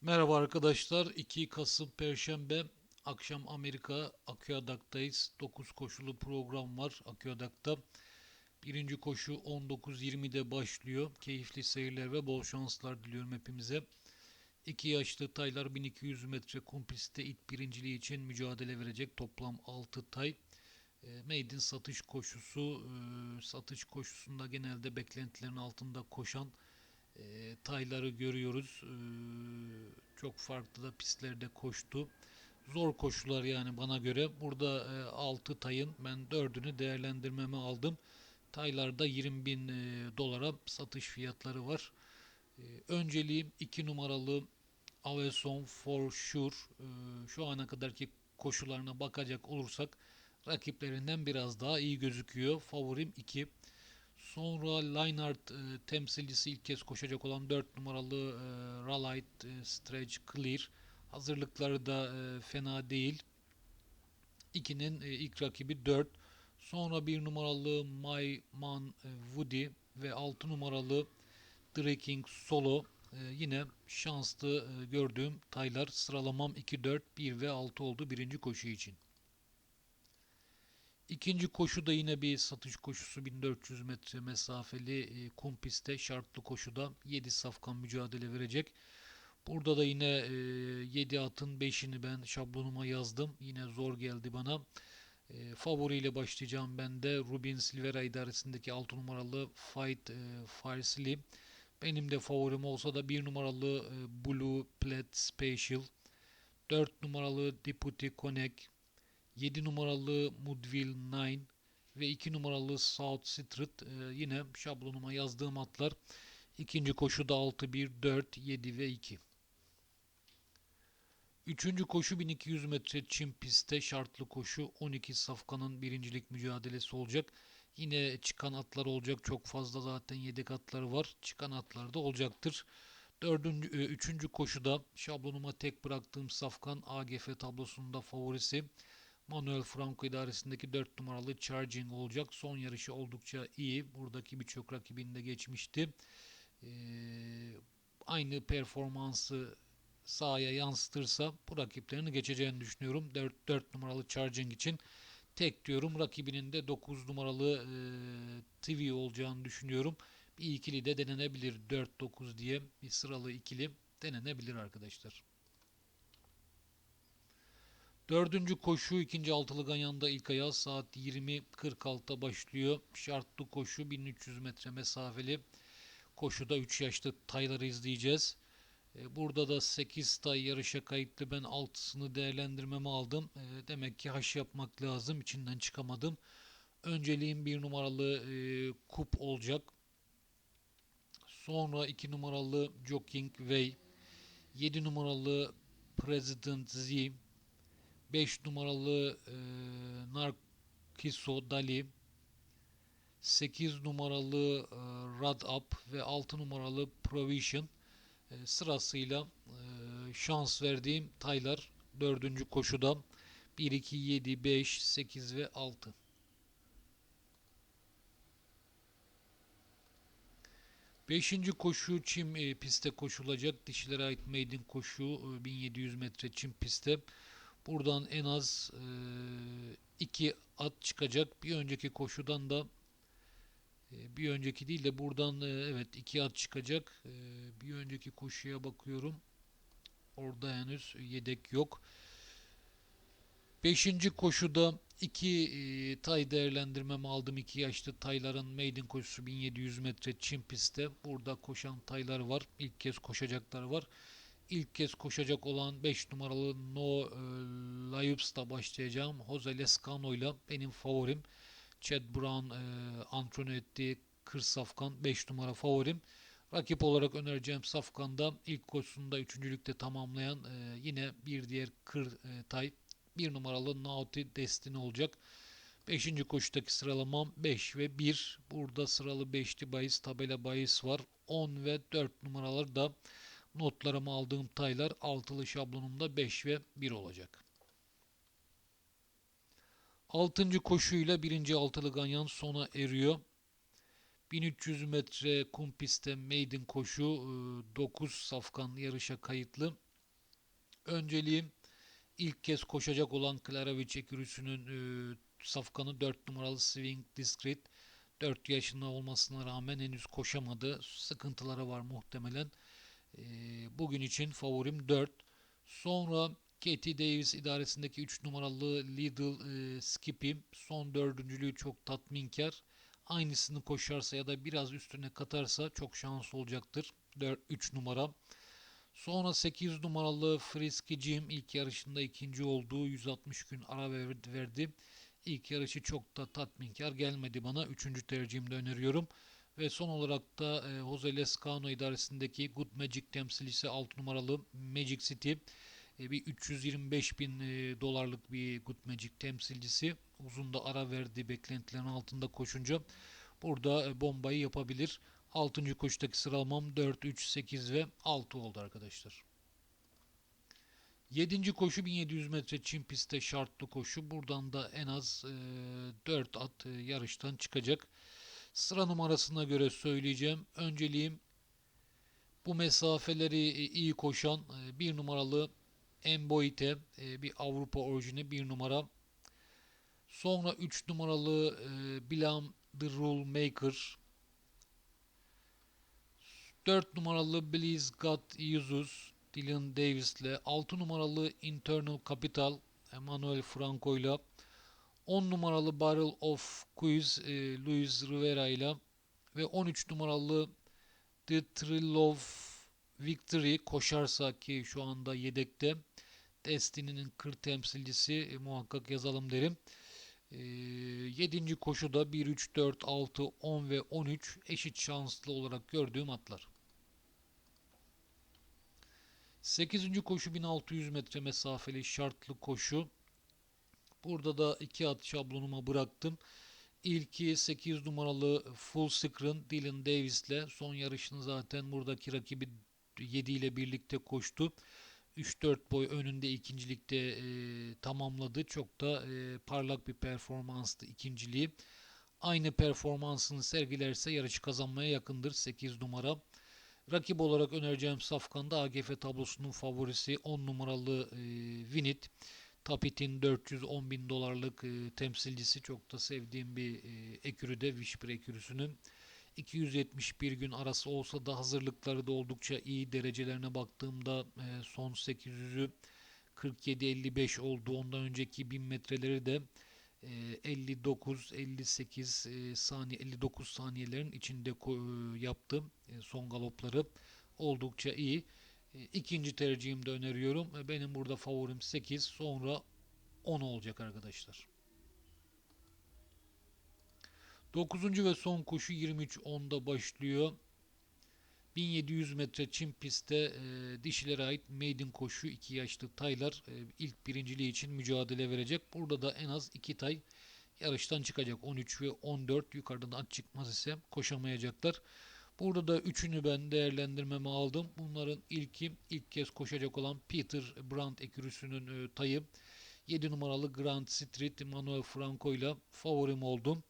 Merhaba arkadaşlar. 2 Kasım Perşembe akşam Amerika Aqueduct'tayız. 9 koşulu program var Aqueduct'ta. Birinci koşu 19.20'de başlıyor. Keyifli seyirler ve bol şanslar diliyorum hepimize. 2 yaşlı taylar 1200 metre kum pistte ilk birinciliği için mücadele verecek. Toplam 6 tay. E, Maiden satış koşusu. e, Satış koşusunda genelde beklentilerin altında koşan e, tayları görüyoruz. E, çok farklı da pistlerde koştu. Zor koşular yani bana göre. Burada e, 6 tayın ben 4'ünü değerlendirmeme aldım. Taylarda 20 bin e, dolara satış fiyatları var. E, önceliğim 2 numaralı Aweson for Sure. E, şu ana kadarki koşularına bakacak olursak rakiplerinden biraz daha iyi gözüküyor. Favorim 2. Sonra Leinart e, temsilcisi ilk kez koşacak olan 4 numaralı e, Ralite e, Stretch Clear. Hazırlıkları da e, fena değil. 2'nin e, ilk rakibi 4. Sonra 1 numaralı My Man e, Woody ve 6 numaralı Drinking Solo. E, yine şanslı e, gördüğüm taylar sıralamam 2, 4, 1 ve 6 oldu birinci koşu için. İkinci koşu da yine bir satış koşusu 1400 metre mesafeli e, kum pistte şartlı koşuda 7 safkan mücadele verecek. Burada da yine e, 7 atın 5'ini ben şablonuma yazdım. Yine zor geldi bana. E, favoriyle başlayacağım ben de Rubin Silvera idaresindeki 6 numaralı Fight e, Farsili. Benim de favorim olsa da 1 numaralı e, Blue Plate Special, 4 numaralı Deputy Connect, 7 numaralı Mudville 9 ve 2 numaralı South Street e, yine şablonuma yazdığım atlar. İkinci koşuda 6, 1, 4, 7 ve 2. Üçüncü koşu 1200 metre çim pistte şartlı koşu 12 safkanın birincilik mücadelesi olacak. Yine çıkan atlar olacak. Çok fazla zaten yedek atları var. Çıkan atlar da olacaktır. Dördüncü, e, üçüncü koşuda şablonuma tek bıraktığım safkan AGF tablosunda favorisi. Manuel Franco idaresindeki 4 numaralı Charging olacak. Son yarışı oldukça iyi. Buradaki birçok rakibini de geçmişti. Ee, aynı performansı sahaya yansıtırsa bu rakiplerini geçeceğini düşünüyorum. 4, 4 numaralı Charging için tek diyorum. Rakibinin de 9 numaralı e, TV olacağını düşünüyorum. Bir ikili de denenebilir. 4-9 diye bir sıralı ikili denenebilir arkadaşlar. Dördüncü koşu ikinci altılı ganyanda ilk ayağı saat 20.46'da başlıyor. Şartlı koşu 1300 metre mesafeli. Koşuda 3 yaşlı tayları izleyeceğiz. E, Burada da 8 tay yarışa kayıtlı ben 6'sını değerlendirmeme aldım. E, Demek ki haş yapmak lazım. İçinden çıkamadım. Önceliğim 1 numaralı e, kup olacak. Sonra 2 numaralı Joking Way. 7 numaralı President Z. 5 numaralı e, Narkiso Dali, 8 numaralı e, Rad Up ve 6 numaralı Provision e, sırasıyla e, şans verdiğim taylar 4. koşuda 1, 2, 7, 5, 8 ve 6. Beşinci koşu çim e, pistte koşulacak. Dişilere ait maiden koşu e, 1700 metre çim pistte. Buradan en az e, iki at çıkacak. Bir önceki koşudan da e, bir önceki değil de buradan e, evet iki at çıkacak. E, bir önceki koşuya bakıyorum. Orada henüz yedek yok. Beşinci koşuda iki e, tay değerlendirmemi aldım. iki yaşlı tayların maiden koşusu 1700 metre çim pistte. Burada koşan taylar var. İlk kez koşacaklar var. İlk kez koşacak olan 5 numaralı No e, Layups'ta başlayacağım. Jose Lescano ile benim favorim. Chad Brown e, antrenör ettiği Kır Safkan 5 numara favorim. Rakip olarak önereceğim Safkan'da ilk koşusunda üçüncülükte tamamlayan e, yine bir diğer Kır e, Tay 1 numaralı Naughty Destiny olacak. 5. koşudaki sıralamam 5 ve 1. Burada sıralı 5'li bahis tabela bahis var. 10 ve 4 numaralar da notlarımı aldığım taylar altılı şablonumda 5 ve 1 olacak. 6. koşuyla 1. altılı ganyan sona eriyor. 1300 metre kum pistte maiden koşu 9 safkan yarışa kayıtlı. Önceliğim ilk kez koşacak olan Klaravich ekürüsünün e, safkanı 4 numaralı Swing Discreet. 4 yaşında olmasına rağmen henüz koşamadı. Sıkıntıları var muhtemelen. E, bugün için favorim 4. Sonra Katie Davis idaresindeki 3 numaralı Lidl e, Skippy son dördüncülüğü çok tatminkar. Aynısını koşarsa ya da biraz üstüne katarsa çok şanslı olacaktır. 4, 3 numara. Sonra 8 numaralı Frisky Jim ilk yarışında ikinci olduğu 160 gün ara verdi. İlk yarışı çok da tatminkar gelmedi bana. Üçüncü tercihimde öneriyorum. Ve son olarak da e, Jose Lescano idaresindeki Good Magic temsilcisi 6 numaralı Magic City. E, bir 325 bin e, dolarlık bir Good Magic temsilcisi. Uzun da ara verdi beklentilerin altında koşunca. Burada e, bombayı yapabilir. 6. koşudaki sıralamam 4, 3, 8 ve 6 oldu arkadaşlar. 7. koşu 1700 metre çim pistte şartlı koşu. Buradan da en az e, 4 at e, yarıştan çıkacak. Sıra numarasına göre söyleyeceğim. Önceliğim bu mesafeleri e, iyi koşan e, bir numaralı Emboite e, bir Avrupa orijini bir numara. Sonra 3 numaralı Bilam The Rule Maker 4 numaralı Blaze God Jesus Dylan Davis ile 6 numaralı Internal Capital Emmanuel Franco ile 10 numaralı Barrel of Quiz e, Luis Rivera ile ve 13 numaralı The Thrill of Victory koşarsa ki şu anda yedekte Destiny'nin kır temsilcisi e, muhakkak yazalım derim. E, 7. koşuda 1, 3, 4, 6, 10 ve 13 eşit şanslı olarak gördüğüm atlar. 8. koşu 1600 metre mesafeli şartlı koşu. Burada da iki at şablonuma bıraktım. İlki 8 numaralı Full Screen Dylan Davis ile son yarışını zaten buradaki rakibi 7 ile birlikte koştu. 3-4 boy önünde ikincilikte e, tamamladı. Çok da e, parlak bir performanstı ikinciliği. Aynı performansını sergilerse yarışı kazanmaya yakındır 8 numara. Rakip olarak önereceğim Safkan'da AGF tablosunun favorisi 10 numaralı e, Vinit. Tapit'in 410 bin dolarlık e, temsilcisi çok da sevdiğim bir e, ekürüde Vişpir ekürüsünün. 271 gün arası olsa da hazırlıkları da oldukça iyi derecelerine baktığımda e, son 800'ü 47-55 oldu. Ondan önceki 1000 metreleri de 59-58 e, e, saniye 59 saniyelerin içinde yaptım son galopları oldukça iyi. İkinci tercihim de öneriyorum. Benim burada favorim 8 sonra 10 olacak arkadaşlar. 9. ve son koşu 23.10'da başlıyor. 1700 metre çim pistte e, dişilere ait maiden koşu 2 yaşlı taylar e, ilk birinciliği için mücadele verecek. Burada da en az 2 tay yarıştan çıkacak. 13 ve 14 yukarıdan at çıkmaz ise koşamayacaklar. Burada da üçünü ben değerlendirmeme aldım. Bunların ilki ilk kez koşacak olan Peter Brandt ekürüsünün e, tayı. 7 numaralı Grand Street Manuel Franco ile favorim oldum.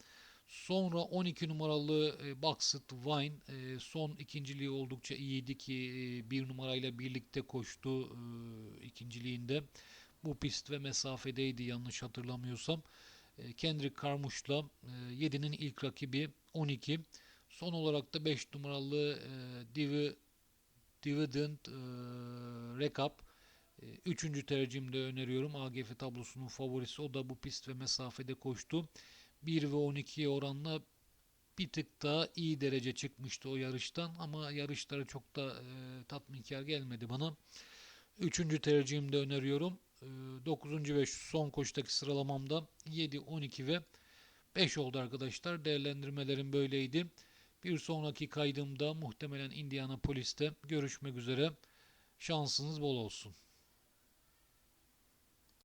Sonra 12 numaralı e, Boxed Wine e, son ikinciliği oldukça iyiydi ki bir numarayla birlikte koştu ikinciliğinde. Bu pist ve mesafedeydi yanlış hatırlamıyorsam. Kendrick Carmouche'la e, 7'nin ilk rakibi 12. Son olarak da 5 numaralı e, Div Dividend e, Recap. E, üçüncü tercihimde öneriyorum. AGF tablosunun favorisi. O da bu pist ve mesafede koştu. 1 ve 12'ye oranla bir tık daha iyi derece çıkmıştı o yarıştan ama yarışları çok da e, tatminkar gelmedi bana. Üçüncü tercihimde öneriyorum. E, 9. ve son koştaki sıralamamda 7, 12 ve 5 oldu arkadaşlar. Değerlendirmelerim böyleydi. Bir sonraki kaydımda muhtemelen Indianapolis'te görüşmek üzere. Şansınız bol olsun.